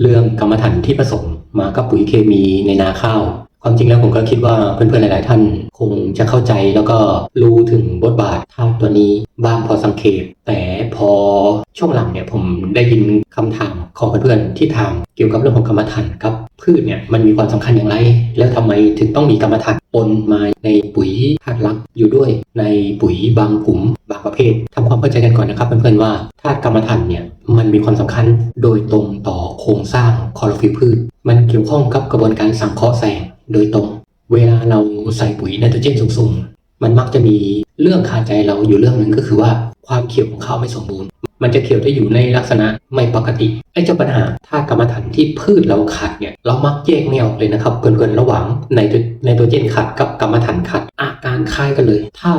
เรื่องกรรมฐานที่ผสมมากับปุ๋ยเคมีในนาข้าว ความจริงแล้วผมก็คิดว่าเพื่อนๆหลาย ๆ ท่านคงจะเข้าใจแล้วก็รู้ถึงบทบาทธาตุตัวนี้บ้างพอสังเกต แต่พอช่วงหลังเนี่ยผมได้ยินคำถามของเพื่อนๆที่ถามเกี่ยวกับเรื่องของกรรมฐานกับพืชเนี่ยมันมีความสำคัญอย่างไร แล้วทำไมถึงต้องมีกรรมฐานปนมาในปุ๋ยธาตุลักอยู่ด้วยในปุ๋ยบางกลุ่ม ประเภททำความเข้าใจกันก่อนนะครับเพื่อนๆว่าธาตุกรรมฐานเนี่ยมันมีความสำคัญโดยตรงต่อโครงสร้างคลอโรฟิลพืช มันเกี่ยวข้องกับกระบวนการสังเคราะห์แสงโดยตรง เวลาเราใส่ปุ๋ยไนโตรเจนสูงๆ มันมักจะมีเรื่องคาใจเราอยู่เรื่องหนึ่งก็คือว่าความเขียวของข้าวไม่สมบูรณ์ มันจะเขียวได้อยู่ในลักษณะไม่ปกติ ไอ้เจ้าปัญหาธาตุกรรมฐานที่พืชเราขาดเนี่ย เรามักแยกไม่ออกเลยนะครับเพื่อนๆระหว่างไนโตรไนโตรเจนขาดกับกรรมฐานขาดอาการคล้ายกันเลย ถ้า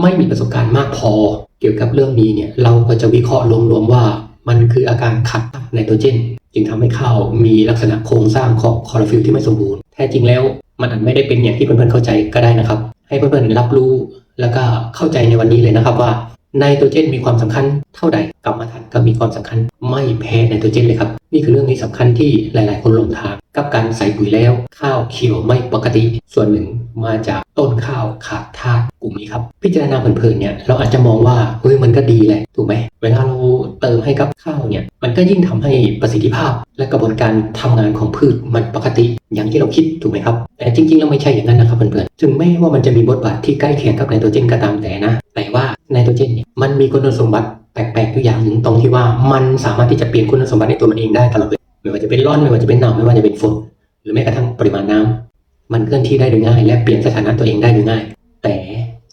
ไม่มีประสบการณ์มากพอ เกี่ยวกับเรื่องนี้เนี่ยเราก็จะวิเคราะห์รวมๆว่า มันคืออาการขาดไนโตรเจน จึงทำให้ข้าวมีลักษณะโครงสร้างของคลอโรฟิลที่ไม่สมบูรณ์แท้จริงแล้วมันอาจไม่ได้เป็นอย่างที่เพื่อนๆเข้าใจก็ได้นะครับ ให้เพื่อนๆรับรู้แล้วก็เข้าใจในวันนี้เลยนะครับว่าไนโตรเจนมีความสำคัญเท่าใดกรรมฐานก็มีความสำคัญไม่แพ้ไนโตรเจนเลยครับ นี่คือเรื่องนี้สำคัญที่หลาย ๆ คนหลงทาง กับการใส่ปุ๋ยแล้ว ข้าวเขียวไม่ปกติ ส่วนหนึ่งมาจากต้นข้าวขาดธาตุกลุ่มนี้ครับ พิจารณาเพลินๆเนี่ยเราอาจจะมองว่าเฮ้ยมันก็ดีแหละถูกไหมเวลาเราเติมให้กับข้าวเนี่ยมันก็ยิ่งทำให้ประสิทธิภาพ และกระบวนการทำงานของพืชมันปกติอย่างที่เราคิดถูกไหมครับแต่จริงๆแล้วไม่ใช่อย่างนั้นนะครับเพื่อนๆถึงแม้ว่ามันจะมีบทบาทที่ใกล้เคียงกับไนโตรเจนก็ตามแต่นะ แต่ว่าไนโตรเจนเนี่ยมันมีคุณสมบัติแปลกๆอยู่อย่างหนึ่งตรงที่ว่ามันสามารถที่จะเปลี่ยนคุณสมบัติในตัวมันเองได้ตลอดเลย ไม่ว่าจะเป็นร้อนไม่ว่าจะเป็นหนาวไม่ว่าจะเป็นฝนหรือแม้กระทั่งปริมาณน้ำมันเคลื่อนที่ได้โดยง่าย และเปลี่ยนสถานะตัวเองได้โดยง่าย แต่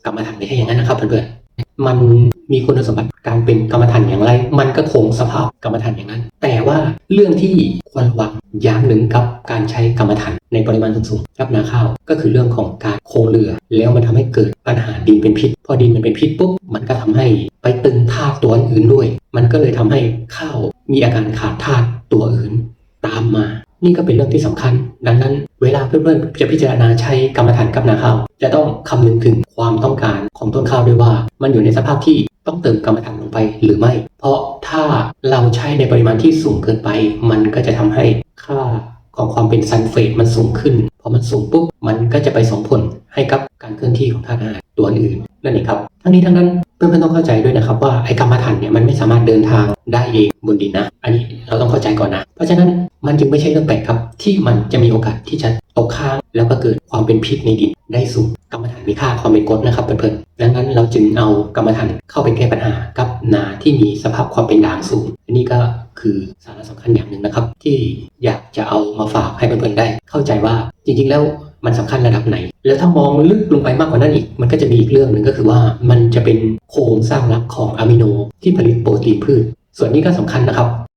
กรรมฐานไม่ใช่อย่างนั้นนะครับเพื่อนๆมันมีคุณสมบัติการเป็นกรรมฐานอย่างไร มันก็คงสภาพกรรมฐานอย่างนั้น แต่ว่าเรื่องที่ควรระวังอย่างหนึ่งกับการใช้กรรมฐานในปริมาณสูงๆกับนาข้าวก็คือเรื่องของการโคงเรือ แล้วมันทำให้เกิดปัญหาดินเป็นพิษ พอดินมันเป็นพิษปุ๊บมันก็ทำให้ไปตึงธาตุตัวอื่นด้วย มันก็เลยทำให้ข้าวมีอาการขาดธาตุ ตัวอื่นตามมา นี่ก็เป็นเรื่องที่สำคัญ ดังนั้น เวลาเพื่อนๆจะพิจารณาใช้กรรมฐานกับนาข้าวจะต้องคำนึงถึงความต้องการของต้นข้าวด้วยว่า มันอยู่ในสภาพที่ต้องเติมกรรมฐานลงไปหรือไม่ เพราะถ้าเราใช้ในปริมาณที่สูงเกินไป มันก็จะทำให้ค่าของความเป็นซัลเฟตมันสูงขึ้นพอมันสูงปุ๊บมันก็จะไปส่งผลให้กับการเคลื่อนที่ของธาตุอาหารตัวอื่นนั่นเองครับทั้งนี้ทั้งนั้นเพื่อนๆต้องเข้าใจด้วยนะครับว่าไอ้กรรมฐานเนี่ยมันไม่สามารถเดินทางได้เองบนดินนะ อันนี้ เข้าใจก่อนนะ เพราะฉะนั้นมันจึงไม่ใช่เรื่องแปลกครับ ที่มันจะมีโอกาสที่จะตกค้าง แล้วก็เกิดความเป็นพิษในดินได้สูงกรรมฐานมีค่าความเป็นกรดนะครับเพื่อนๆดังนั้นเราจึงเอากรรมฐานเข้าไปแก้ปัญหากับนาที่มีสภาพความเป็นด่างสูงอันนี้ก็คือสาระสำคัญอย่างหนึ่งนะครับ ที่อยากจะเอามาฝากให้เพื่อนๆได้ เข้าใจว่าจริงๆแล้วมันสำคัญระดับไหน แล้วถ้ามองลึกลงไปมากกว่านั้นอีก มันก็จะมีอีกเรื่องหนึ่งก็คือว่ามันจะเป็นโครงสร้างหลักของอะมิโนที่ผลิตโปรตีนพืช ส่วนนี้ก็สำคัญนะครับ